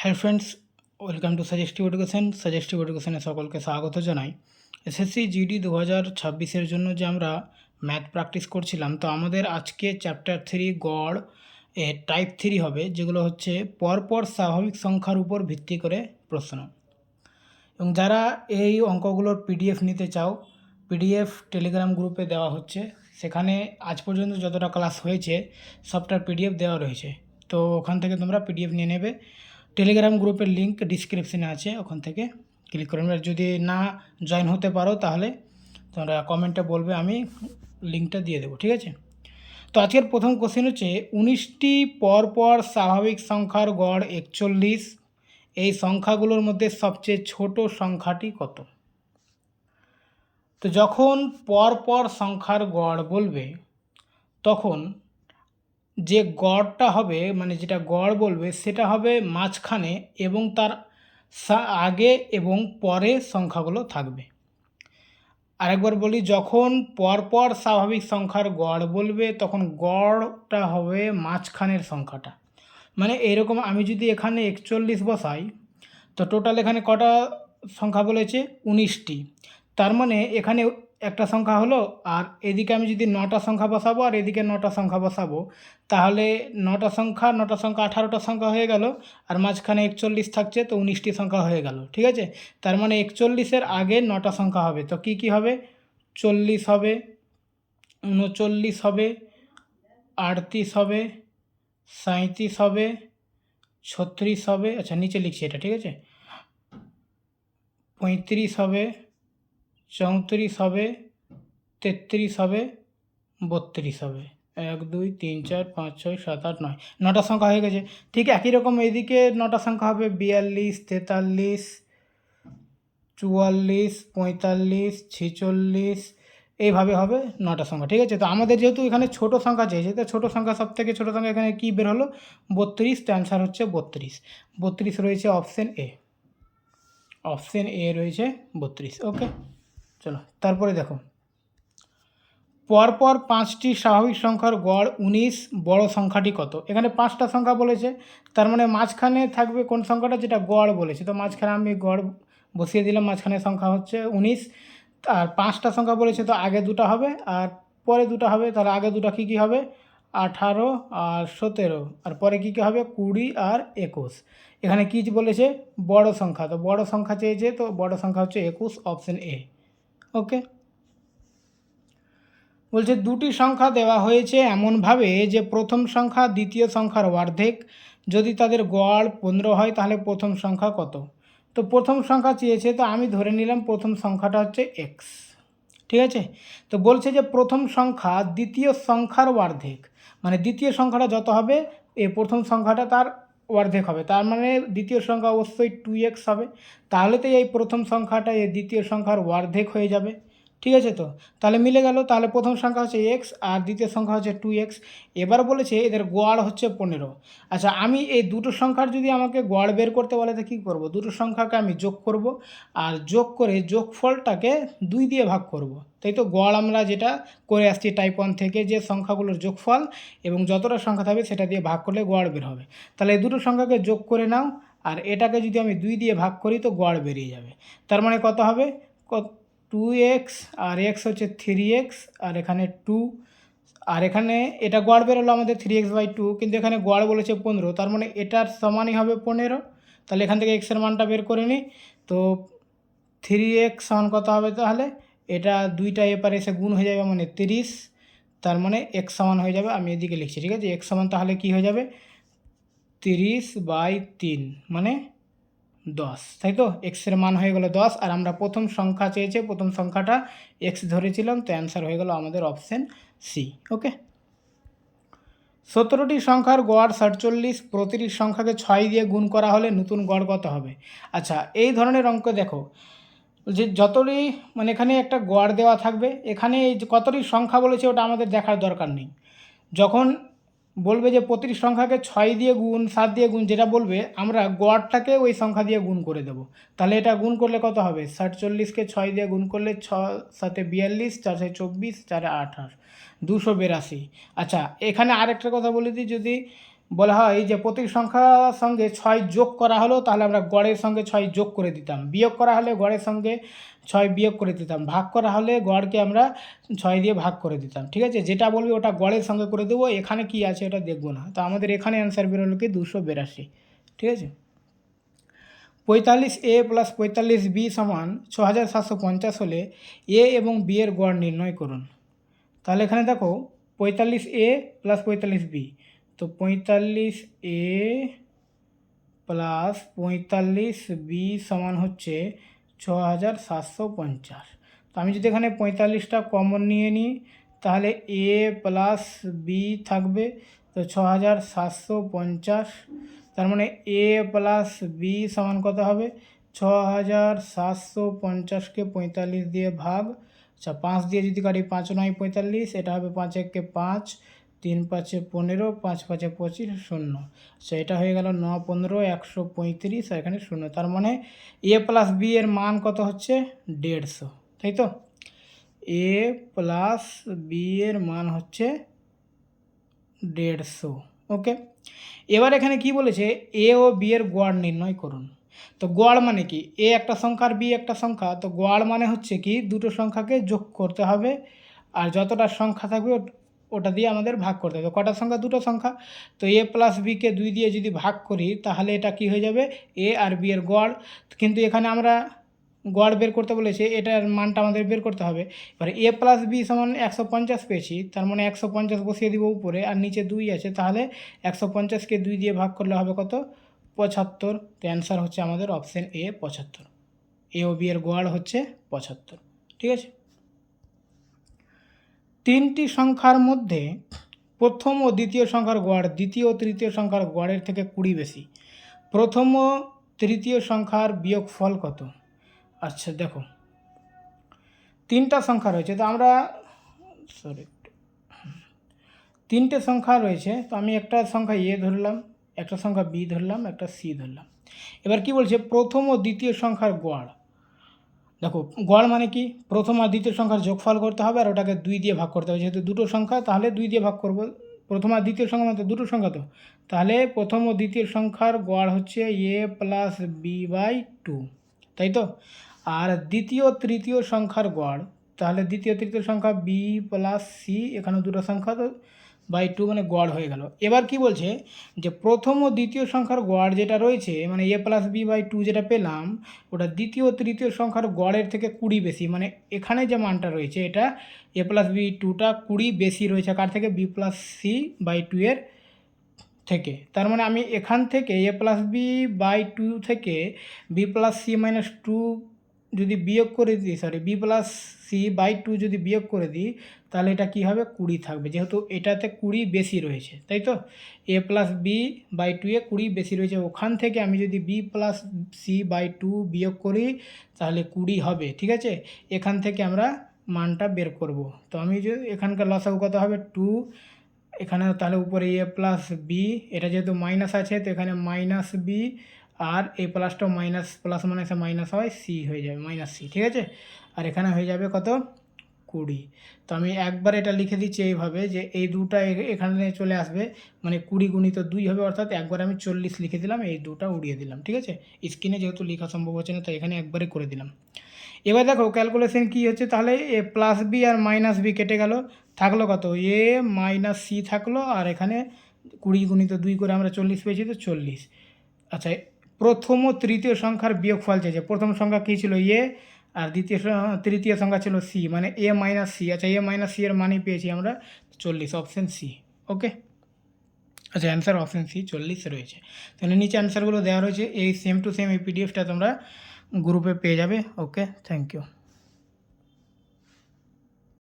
Hello friends welcome to suggestive education suggestive এডুকেশনে সকলকে স্বাগত জানাই। এসএসসি জিডি দু হাজার ছাব্বিশের জন্য যে আমরা ম্যাথ প্র্যাকটিস করছিলাম, তো আমাদের আজকে চ্যাপ্টার থ্রি গড় এ টাইপ থ্রি হবে, যেগুলো হচ্ছে পরপর স্বাভাবিক সংখ্যার উপর ভিত্তি করে প্রশ্ন। এবং যারা এই অঙ্কগুলোর পিডিএফ নিতে চাও পিডিএফ টেলিগ্রাম গ্রুপে দেওয়া হচ্ছে। সেখানে আজ পর্যন্ত যতটা ক্লাস হয়েছে, সবটার পিডিএফ দেওয়া রয়েছে। তো ওখান থেকে তোমরা পিডিএফ নিয়ে নেবে। টেলিগ্রাম গ্রুপের লিঙ্ক ডিসক্রিপশনে আছে, ওখান থেকে ক্লিক করে আর যদি না জয়েন হতে পারো তাহলে তোমরা কমেন্টে বলবে, আমি লিঙ্কটা দিয়ে দেবো, ঠিক আছে? তো আজকের প্রথম কোশ্চেন হচ্ছে, উনিশটি পরপর স্বাভাবিক সংখ্যার গড় একচল্লিশ, এই সংখ্যাগুলোর মধ্যে সবচেয়ে ছোট সংখ্যাটি কত? তো যখন পরপর সংখ্যার গড় বলবে, তখন যে গড়টা হবে মানে যেটা গড় বলবে, সেটা হবে মাঝখানে এবং তার আগে এবং পরে সংখ্যাগুলো থাকবে। আরেকবার বলি, যখন পরপর স্বাভাবিক সংখ্যার গড় বলবে, তখন গড়টা হবে মাঝখানের সংখ্যাটা। মানে এরকম আমি যদি এখানে একচল্লিশ বসাই, তো টোটাল এখানে কটা সংখ্যা বলেছে? উনিশটি। তার মানে এখানে একটা সংখ্যা হলো, আর এদিকে আমি যদি নটা সংখ্যা বসাবো আর এদিকে নটা সংখ্যা বসাবো, তাহলে নটা সংখ্যা নটা সংখ্যা আঠারোটা সংখ্যা হয়ে গেল, আর মাঝখানে একচল্লিশ থাকছে, তো উনিশটি সংখ্যা হয়ে গেল, ঠিক আছে? তার মানে একচল্লিশের আগে নটা সংখ্যা হবে, তো কি কি হবে? চল্লিশ হবে, উনচল্লিশ হবে, আটত্রিশ হবে, সাঁইত্রিশ হবে, ছত্রিশ হবে আচ্ছা নিচে লিখছি এটা, ঠিক আছে? পঁয়ত্রিশ হবে চৌত্রিশ হবে, তেত্রিশ হবে, বত্রিশ হবে। এক, দুই, তিন, চার, পাঁচ, ছয়, সাত, আট, নয়। নটা সংখ্যা হয়ে গেছে। ঠিক একই রকম এইদিকে নটা সংখ্যা হবে, বিয়াল্লিশ, তেতাল্লিশ, চুয়াল্লিশ, পঁয়তাল্লিশ, ছেচল্লিশ, এইভাবে হবে নটা সংখ্যা। ঠিক আছে? তো আমাদের যেহেতু এখানে ছোট সংখ্যা চেয়েছে, তো ছোটো সংখ্যা সব থেকে ছোটো সংখ্যা এখানে কী বের হলো? বত্রিশ, তো অ্যান্সার হচ্ছে বত্রিশ। বত্রিশ রয়েছে অপশন এ অপশন এ রয়েছে বত্রিশ। ওকে চলো, তারপরে দেখো। পরপর পাঁচটি স্বাভাবিক সংখ্যার গড় উনিশ, বড় সংখ্যাটি কত? এখানে পাঁচটা সংখ্যা বলেছে, তার মানে মাঝখানে থাকবে কোন সংখ্যাটা? যেটা গড় বলেছে। তো মাঝখানে আমি গড় বসিয়ে দিলাম মাঝখানে সংখ্যা হচ্ছে উনিশ। আর পাঁচটা সংখ্যা বলেছে, তো আগে দুটো হবে, আর পরে দুটো হবে, তাহলে আগে দুটো কী কী হবে? আঠারো আর সতেরো। আর পরে কী কী হবে? কুড়ি আর একুশ। এখানে কী বলেছে? বড় সংখ্যা। তো বড় সংখ্যা চেয়েছে, তো বড় সংখ্যা হচ্ছে একুশ, অপশন এ। ওকে? বলছে, দুটি সংখ্যা দেওয়া হয়েছে এমনভাবে যে প্রথম সংখ্যা, দ্বিতীয় সংখ্যার অর্ধেক। যদি তাদের গড় পনেরো হয়, তাহলে প্রথম সংখ্যা কত? তো প্রথম সংখ্যা চেয়েছে, তো আমি ধরে নিলাম প্রথম সংখ্যাটা হচ্ছে এক্স ঠিক আছে? তো বলছে যে প্রথম সংখ্যা, দ্বিতীয় সংখ্যার অর্ধেক। মানে দ্বিতীয় সংখ্যাটা যত হবে এই প্রথম সংখ্যাটা তার অর্ধেক হবে। তার মানে দ্বিতীয় সংখ্যা অবশ্যই টু এক্স হবে। তাহলে তো এই প্রথম সংখ্যাটা এই দ্বিতীয় সংখ্যার অর্ধেক হয়ে যাবে। ঠিক আছে তো? তাহলে মিলে গেল, তাহলে প্রথম সংখ্যা হচ্ছে এক্স আর দ্বিতীয় সংখ্যা হচ্ছে টু এক্স এবার বলেছে এদের গড় হচ্ছে পনেরো। আচ্ছা আমি এই দুটো সংখ্যার যদি আমাকে গড় বের করতে বলে, তো কী করব? দুটো সংখ্যাকে আমি যোগ করব আর যোগ করে যোগফলটাকে দুই দিয়ে ভাগ করব। তাই তো গড় আমরা যেটা করে আসছি টাইপ ওয়ান থেকে যে সংখ্যাগুলোর যোগফল এবং যতটা সংখ্যা থাকবে সেটা দিয়ে ভাগ করলে গড় বের হবে। তাহলে এই দুটো সংখ্যাকে যোগ করে নাও আর এটাকে যদি আমি দুই দিয়ে ভাগ করি, তো গড় বেরিয়ে যাবে। তার মানে কত হবে? কত টু এক্স আর এক্স হচ্ছে থ্রি এক্স আর এখানে টু। আর এখানে এটা গড় বেরোলো আমাদের থ্রি এক্স বাই টু, কিন্তু এখানে গড় বলেছে পনেরো, তার মানে এটার সমানই হবে পনেরো। তাহলে এখান থেকে এক্সের মানটা বের করে নিই তো থ্রি এক্স সমান কত হবে তাহলে? এটা দুইটা এপারে এসে গুণ হয়ে যাবে মানে তিরিশ, তার মানে এক্স সমান হয়ে যাবে, আমি এদিকে লিখছি, ঠিক আছে? এক্স সমান তাহলে কি হয়ে যাবে? তিরিশ বাই তিন মানে দশ তাই তো এক্সের মান হয়ে গেল দশ, আর আমরা প্রথম সংখ্যা চেয়েছে, প্রথম সংখ্যাটা এক্স ধরেছিলাম, তো অ্যান্সার হয়ে গেল আমাদের অপশান সি ওকে সতেরোটি সংখ্যার গড় সাতচল্লিশ, প্রতিটি সংখ্যাকে ছয় দিয়ে গুণ করা হলে নতুন গড় কত হবে? আচ্ছা এই ধরনের অঙ্ক দেখো, যে যতটি মানে এখানে একটা গড় দেওয়া থাকবে, এখানে এই যে কতটি সংখ্যা বলেছে ওটা আমাদের দেখার দরকার নেই। যখন বলবে যে প্রতিটি সংখ্যাকে ছয় দিয়ে গুণ, সাত দিয়ে গুণ যেটা বলবে, আমরা গড়টাকে ওই সংখ্যা দিয়ে গুণ করে দেবো। তাহলে এটা গুণ করলে কত হবে? ষাটচল্লিশকে ছয় দিয়ে গুণ করলে ছ, সাতে বিয়াল্লিশ চারশো চব্বিশ, চারে আঠাশ, দুশো বিরাশি। আচ্ছা এখানে আরেকটা কথা বলে দিই, যদি বলা হয় যে প্রতিটি সংখ্যার সঙ্গে ছয় যোগ করা হলো, তাহলে আমরা গড়ের সঙ্গে ছয় যোগ করে দিতাম। বিয়োগ করা হলে গড়ের সঙ্গে ছয় বিয়োগ করে দিতাম। ভাগ করা হলে গড়কে আমরা ছয় দিয়ে ভাগ করে দিতাম, ঠিক আছে? যেটা বলবি ওটা গড়ের সঙ্গে করে দেবো, এখানে কি আছে ওটা দেখব না। তো আমাদের এখানে অ্যান্সার বেরোলো কি? দুশো বিরাশি, ঠিক আছে? পঁয়তাল্লিশ এ প্লাস পঁয়তাল্লিশ বি সমান ছ হাজার সাতশো পঞ্চাশ হলে এ এবং বি এর গড় নির্ণয় করুন। তাহলে এখানে দেখো, পঁয়তাল্লিশ এ প্লাস পঁয়তাল্লিশ বি তো পঁয়তাল্লিশ এ প্লাস পঁয়তাল্লিশ বি সমান হচ্ছে ছ হাজার সাতশো পঞ্চাশ। তো আমি যদি এখানে পঁয়তাল্লিশটা কমন নিয়ে নিই, তাহলে এ প্লাস বি থাকবে, তো ছ হাজার সাতশো পঞ্চাশ। তার মানে এ প্লাস বি সমান কত হবে? ছ হাজার সাতশো পঞ্চাশকে পঁয়তাল্লিশ দিয়ে ভাগ আচ্ছা পাঁচ দিয়ে যদি কাটি পাঁচ নয় পঁয়তাল্লিশ, এটা হবে পাঁচ একে পাঁচ। তিন পাঁচে পনেরো, পাঁচ পাঁচে পঁচিশ, শূন্য। আচ্ছা এটা হয়ে গেল ন, পনেরো, একশো পঁয়ত্রিশ এখানে শূন্য। তার মানে এ প্লাস বি এর মান কত হচ্ছে? দেড়শো। তাই তো? এ প্লাস বি এর মান হচ্ছে দেড়শো। ওকে? এবার এখানে কি বলেছে? এ ও বি এর গড় নির্ণয় করুন। তো গড় মানে কি? এ একটা সংখ্যা আর বি একটা সংখ্যা। তো গড় মানে হচ্ছে কি? দুটো সংখ্যাকে যোগ করতে হবে। আর যতটা সংখ্যা থাকবে ওট- দিয়ে আমাদের ভাগ করতে হবে কটা সংখ্যা? দুটো সংখ্যা। তো এ প্লাস বিকে দুই দিয়ে যদি ভাগ করি, তাহলে এটা কি হয়ে যাবে? এ আর বি এর গড়। কিন্তু এখানে আমরা গড় বের করতে বলেছে, এটার মানটা আমাদের বের করতে হবে। এবার এ প্লাস বি সমান একশো পঞ্চাশ পেয়েছি, তার মানে একশো পঞ্চাশ বসিয়ে দিব উপরে, আর নিচে দুই আছে, তাহলে একশো পঞ্চাশকে দুই দিয়ে ভাগ করলে হবে কত? পঁচাত্তর। তো অ্যান্সার হচ্ছে আমাদের অপশান এ পঁচাত্তর। এ ও বি এর গড় হচ্ছে পঁচাত্তর। ঠিক আছে? তিনটি সংখ্যার মধ্যে প্রথম ও দ্বিতীয় সংখ্যার গড়, দ্বিতীয় ও তৃতীয় সংখ্যার গড়ের থেকে কুড়ি বেশি। প্রথম ও তৃতীয় সংখ্যার বিয়োগফল কত? আচ্ছা দেখো। তিনটা সংখ্যা রয়েছে, তো আমরা সরি, তিনটে সংখ্যা রয়েছে, তো আমি একটা সংখ্যা এ ধরলাম, একটা সংখ্যা বি ধরলাম, একটা সি ধরলাম। এবার কি বলছে? প্রথম ও দ্বিতীয় সংখ্যার গড়। দেখো, গড় মানে কি? প্রথম আর দ্বিতীয় সংখ্যার যোগফল করতে হবে আর ওটাকে দুই দিয়ে ভাগ করতে হবে। যেহেতু দুটো সংখ্যা, তাহলে দুই দিয়ে ভাগ করব। প্রথম আর দ্বিতীয় সংখ্যা মানে দুটো সংখ্যা তো। তাহলে প্রথম ও দ্বিতীয় সংখ্যার গড় হচ্ছে A plus B by two, তাই তো? আর দ্বিতীয় তৃতীয় সংখ্যার গড়, তাহলে দ্বিতীয় তৃতীয় সংখ্যা বি প্লাস সি এখানে দুটো সংখ্যা তো বাই টু মানে গড় হয়ে গেল। এবার কি বলছে? যে প্রথম ও দ্বিতীয় সংখ্যার গড় যেটা রয়েছে মানে A plus B by two যেটা পেলাম, ওটা দ্বিতীয় তৃতীয় সংখ্যার গড়ের থেকে কুড়ি বেশি মানে এখানে যে মানটা রয়েছে এটা এ প্লাস বি টুটা কুড়ি বেশি রয়েছে, কার থেকে? B plus C by two এর থেকে। তার মানে আমি এখান থেকে A plus B by two থেকে B plus C minus two যদি বিয়োগ করে দিই sorry B plus C by two যদি বিয়োগ করে দিই, তাহলে এটা কী হবে? কুড়ি থাকবে। যেহেতু এটাতে কুড়ি বেশি রয়েছে, তাই তো? A plus B by two A কুড়ি বেশি রয়েছে। ওখান থেকে আমি যদি B plus C by two বিয়োগ করি, তাহলে কুড়ি হবে, ঠিক আছে? এখান থেকে আমরা মানটা বের করব। তো আমি যদি এখানকার লসাগু কত হবে? টু এখানে তাহলে উপরে এ প্লাস বি এটা যেহেতু মাইনাস আছে, তো এখানে মাইনাস বি আর এ প্লাসটাও মাইনাস প্লাস মাইনাসে মাইনাস হয় সি হয়ে যাবে মাইনাস সি ঠিক আছে? আর এখানে হয়ে যাবে কত? কুড়ি। তো আমি একবার এটা লিখে দিচ্ছি এইভাবে যে এই দুটা এখানে চলে আসবে মানে কুড়ি গুণিত দুই হবে, অর্থাৎ একবার আমি চল্লিশ লিখে দিলাম, এই দুটা উড়িয়ে দিলাম, ঠিক আছে? স্ক্রিনে যেহেতু লেখা সম্ভব হচ্ছে না, তাই এখানে একবারে করে দিলাম। এবার দেখো ক্যালকুলেশন কি হচ্ছে? তাহলে এ প্লাস বি আর মাইনাস বি কেটে গেল, থাকল কত? এ মাইনাস সি থাকল, আর এখানে কুড়ি গুণিত দুই করে আমরা চল্লিশ পেয়েছি, তো চল্লিশ। আচ্ছা প্রথম ও তৃতীয় সংখ্যার বিয়োগফল চাইছে। প্রথম সংখ্যা কী ছিল? এ, আর দ্বিতীয় তৃতীয় সংখ্যা ছিল সি মানে এ মাইনাস সি। আচ্ছা এ মাইনাস সি এর মানই পেয়েছি আমরা চল্লিশ অপশান সি ওকে আচ্ছা অ্যান্সার অপশান সি, চল্লিশ রয়েছে। তাহলে নিচে অ্যান্সারগুলো দেওয়া রয়েছে, এই সেম টু সেম এই পিডিএফটা তোমরা গ্রুপে পেয়ে যাবে ওকে থ্যাংক ইউ